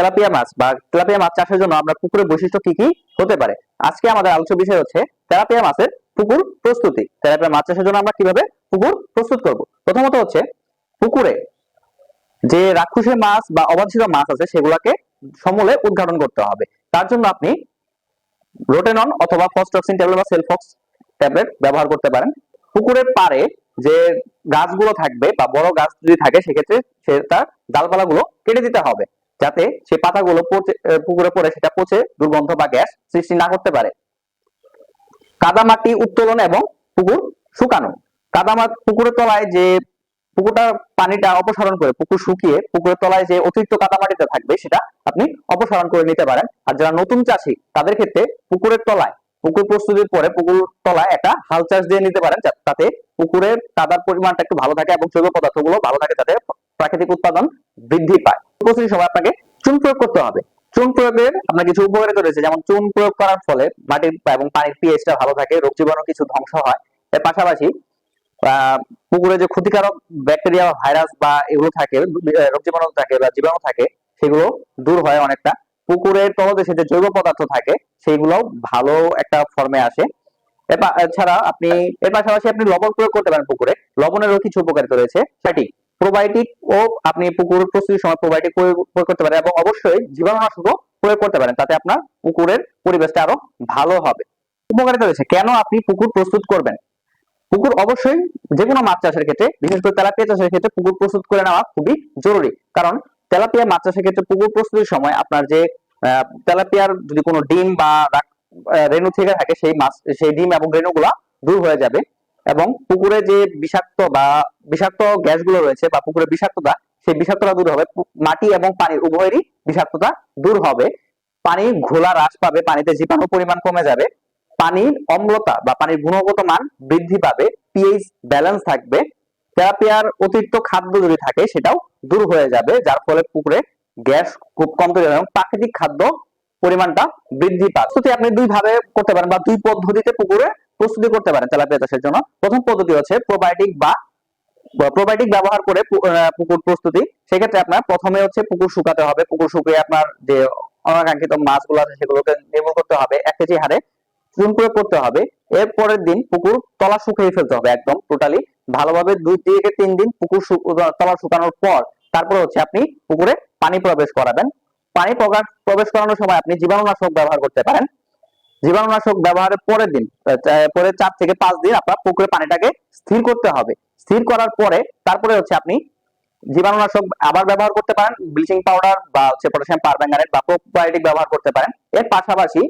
Tilapia মাছ বা tilapia মাছ চাষের জন্য আমরা পুকুরের বৈশিষ্ট্য কি কি হতে পারে? আজকে আমাদের আলোচ্য বিষয় হচ্ছে তেলাপিয়া মাছের পুকুর প্রস্তুতি। তেলাপিয়া মাছ চাষের জন্য আমরা কীভাবে পুকুর প্রস্তুত করব? প্রথমত হচ্ছে পুকুরে যে রাক্ষসের মাছ বা অবাঞ্ছিত মাছ আছে সেগুলোকে সমূলে উদ্ঘাটন করতে হবে। তার জন্য আপনি রোটেনন অথবা ফসটক্সিন ট্যাবলেট বা সেলফক্স ট্যাবলেট ব্যবহার করতে পারেন। পুকুরের পাড়ে যে গাছগুলো থাকবে বা বড় গাছ যদি থাকে, সেক্ষেত্রে সে তার ডালপালাগুলো কেটে দিতে হবে। যাতে সে পাতাগুলো পুকুরে পড়ে সেটা পচে দুর্গন্ধ বা গ্যাস সৃষ্টি না করতে পারে। কাদামাটি উত্তোলন এবং পুকুর শুকানো। কাদামাটি পুকুরের তলায় যে পুকুরটা পানিটা অপসারণ করে পুকুর শুকিয়ে পুকুরের তলায় যে অতিরিক্ত কাদামাটিতে থাকবে সেটা আপনি অপসারণ করে নিতে পারেন। আর যারা নতুন চাষি, তাদের ক্ষেত্রে পুকুরের তলায়, পুকুর প্রস্তুতির পরে পুকুর তলায় একটা হাল চাষ দিয়ে নিতে পারেন তাতে পুকুরের কাদার পরিমাণটা একটু ভালো থাকে এবং জৈব পদার্থগুলো ভালো থাকে, যাতে প্রাকৃতিক উৎপাদন বৃদ্ধি পায়। প্রস্তুতির সময় আপনাকে চুন প্রয়োগ করতে হবে। চুন প্রয়োগের আপনার কিছু উপকারিতা রয়েছে, যেমন চুন প্রয়োগ করার ফলে মাটির এবং পানির পিএইচটা ভালো থাকে, রোগ জীবাণু কিছু ধ্বংস হয়। এর পাশাপাশি পুকুরে যে ক্ষতিকারক ব্যাকটেরিয়া বা ভাইরাস বা এগুলো থাকে, রোগ জীবাণু থাকে বা জীবাণু থাকে, সেগুলো দূর হয় অনেকটা। পুকুরের তলদেশে যে জৈব পদার্থ থাকে সেগুলো ভালো একটা ফর্মে আসে। এছাড়া আপনি, এর পাশাপাশি আপনি লবণ প্রয়োগ করতে পারেন পুকুরে। লবণেরও কিছু উপকারিতা রয়েছে। সেটি প্রোবায়োটিক ও আপনি পুকুর প্রস্তুতির সময় প্রোবায়োটিক প্রয়োগ করতে পারেন এবং অবশ্যই জীবাণুনাশকও প্রয়োগ করতে পারেন, তাতে আপনার পুকুরের পরিবেশটা আরও ভালো হবে। উপকারিতা রয়েছে, কেন আপনি পুকুর প্রস্তুত করবেন? পুকুর অবশ্যই যে কোনো মাছ চাষের ক্ষেত্রে, বিশেষ করে তেলাপিয়া চাষের ক্ষেত্রে পুকুর প্রস্তুত করে নেওয়া খুবই জরুরি। কারণ তেলাপিয়া মাছ চাষের ক্ষেত্রে পুকুর প্রস্তুতির সময় আপনার যে তেলাপিয়ার যদি কোনো ডিম বা রেণু থেকে থাকে, সেই মাছ, সেই ডিম এবং রেণুগুলা দূর হয়ে যাবে। এবং পুকুরে যে বিষাক্ত বা বিষাক্ত গ্যাসগুলো রয়েছে বা পুকুরের বিষাক্ততা, সেই বিষাক্ততা দূর হবে। মাটি এবং পানির উভয়েরই বিষাক্ততা দূর হবে। পানির ঘোলা হ্রাস পাবে, পানিতে জীবাণু পরিমাণ কমে যাবে। পানির অম্লতা বা পানির গুণগত মান বৃদ্ধি পাবে পিএইচ ব্যালেন্স থাকবে। তেলাপিয়ার অতিরিক্ত খাদ্য যদি থাকে, সেটাও দূর হয়ে যাবে, যার ফলে পুকুরে গ্যাস খুব কম তৈরি এবং প্রাকৃতিক খাদ্য পরিমাণটা বৃদ্ধি পাবে। আপনি দুই ভাবে করতে পারেন বা দুই পদ্ধতিতে পুকুরে প্রস্তুতি করতে পারেন তেলাপিয়া চাষের জন্য। প্রথম পদ্ধতি হচ্ছে প্রোবায়োটিক বা প্রোবায়োটিক ব্যবহার করে পুকুর প্রস্তুতি। সেক্ষেত্রে আপনার প্রথমে হচ্ছে পুকুর শুকাতে হবে। পুকুর শুকিয়ে আপনার যে অনাকাঙ্ক্ষিত মাছগুলো আছে সেগুলোকে নির্মূল করতে হবে এক কেজি হারে। চুন প্রয়োগ করতে হবে। এর দিন পুকুর তলা শুকিয়ে ফেলতে হবে একদম টোটালি ভালোভাবে দুই থেকে তিন দিন পুকুর তলা শুকানোর পর তারপরে হচ্ছে আপনি পুকুরে পানি প্রবেশ করাবেন। পানি প্রবেশ করানোর সময় আপনি জীবাণুনাশক ব্যবহার করতে পারেন। জীবাণুনাশক ব্যবহারের পরের দিন পরে চার থেকে পাঁচ দিন আপনার পুকুরে পানিটাকে স্থির করতে হবে। স্থির করার পরে তারপরে হচ্ছে আপনি জীবাণুনাশক আবার ব্যবহার করতে পারেন, ব্লিচিং পাউডার বা হচ্ছে পটাশিয়াম পারম্যাঙ্গানেট বা প্রোবায়োটিক ব্যবহার করতে পারেন। এর পাশাপাশি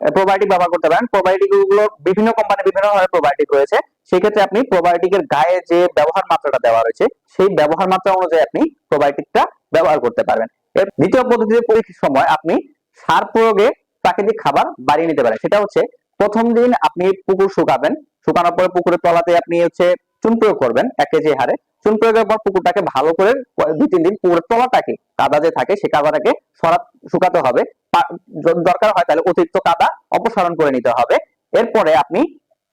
প্রোবায়োটিক ব্যবহার করতে পারেন। প্রোবায়োটিকগুলো বিভিন্ন কোম্পানি বিভিন্ন ধরনের প্রোবায়োটিক রয়েছে। সেক্ষেত্রে আপনি প্রোবায়োটিকের গায়ে যে ব্যবহার মাত্রাটা দেওয়া রয়েছে, সেই ব্যবহার মাত্রা অনুযায়ী আপনি প্রোবায়োটিকটা ব্যবহার করতে পারবেন। এর দ্বিতীয় পদ্ধতিতে পরীক্ষার সময় আপনি সার প্রয়োগে প্রাকৃতিক খাবার বাড়িয়ে নিতে পারেন সেটা হচ্ছে প্রথম দিন আপনি পুকুর শুকাবেন। শুকানোর পরে পুকুরের তলাতে আপনি হচ্ছে চুন প্রয়োগ করবেন, এক কেজি হারে। চুন প্রয়োগের পর পুকুরটাকে ভালো করে দুই, তিন দিন পুকুরের তলাটাকে, কাদা যে থাকে সেই কাদাটাকে সরা শুকাতে হবে। দরকার হয় তাহলে অতিরিক্ত কাদা অপসারণ করে নিতে হবে। এরপরে আপনি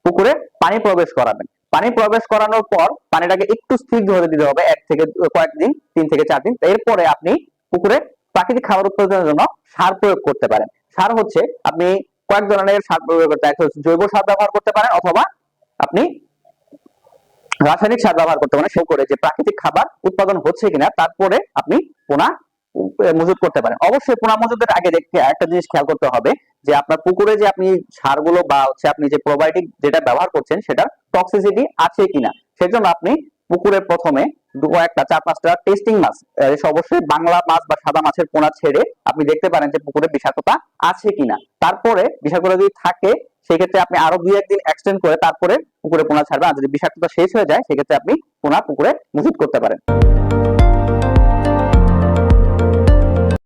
পুকুরে পানি প্রবেশ করাবেন। পানি প্রবেশ করানোর পর পানিটাকে একটু স্থির ধরে দিতে হবে, এক থেকে কয়েকদিন, তিন থেকে চার দিন। এরপরে আপনি পুকুরে প্রাকৃতিক খাবার উৎপাদনের জন্য সার প্রয়োগ করতে পারেন। সার হচ্ছে আপনি কয়েক ধরনের সার প্রয়োগ করতে একটা জৈব সার ব্যবহার করতে পারেন অথবা আপনি রাসায়নিক সার ব্যবহার করতে পারেন সে করে যে প্রাকৃতিক খাবার উৎপাদন হচ্ছে কিনা তারপরে আপনি পোনা মজুত করতে পারেন। অবশ্যই পোনা মজুতের আগে দেখতে একটা জিনিস খেয়াল করতে হবে যে আপনার পুকুরে যে আপনি সারগুলো বা হচ্ছে আপনি যে প্রোবায়োটিক যেটা ব্যবহার করছেন সেটা টক্সিসিটি আছে কিনা, সেজন্য আপনি পুকুরে প্রথমে দু একটা, চার পাঁচটা টেস্টিং মাছ। অবশ্যই বাংলা মাছ বা সাদা মাছের পোনা ছেড়ে আপনি দেখতে পারেন যে পুকুরে বিষাক্ততা আছে কিনা। তারপরে বিষাক্ততা যদি থাকে, সেক্ষেত্রে আপনি আরও দুই একদিন এক্সটেন্ড করে তারপরে পুকুরে পোনা ছাড়বেন আর যদি বিষাক্ততা শেষ হয়ে যায়, সেক্ষেত্রে আপনি পোনা পুকুরে মজুত করতে পারেন।